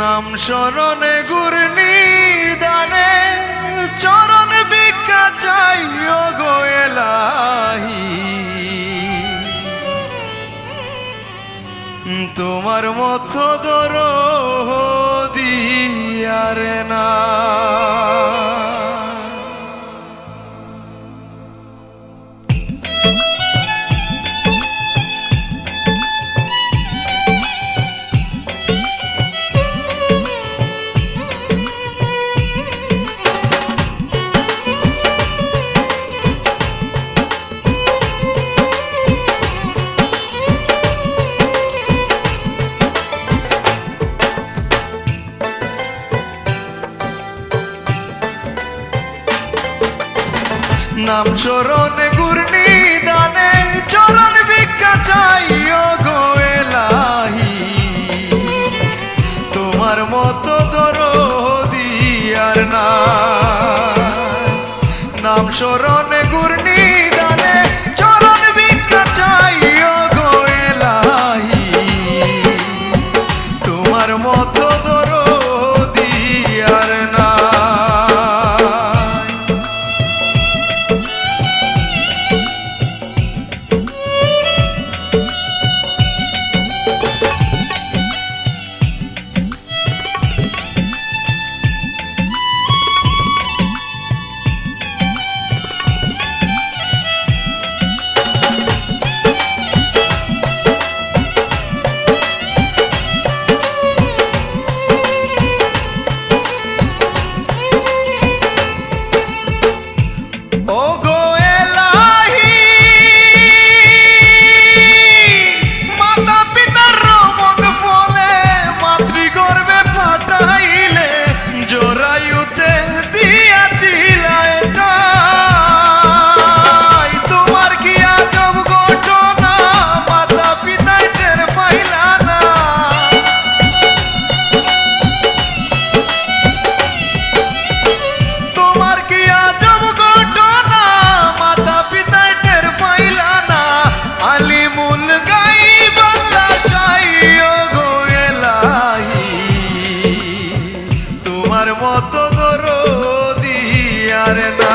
নাম স্মরণে গুরনি দানে চরণ ভিক্ষা চাই গোয়েলাহি তোমার মতো দর দিয়ারে না। নাম চরণ গুরনি দানে, চরণ ভিক্ষা চাই গো এলাহি। তোমার মতো দরদি দিয়ার না। নাম চরণ গুরনি আর নাই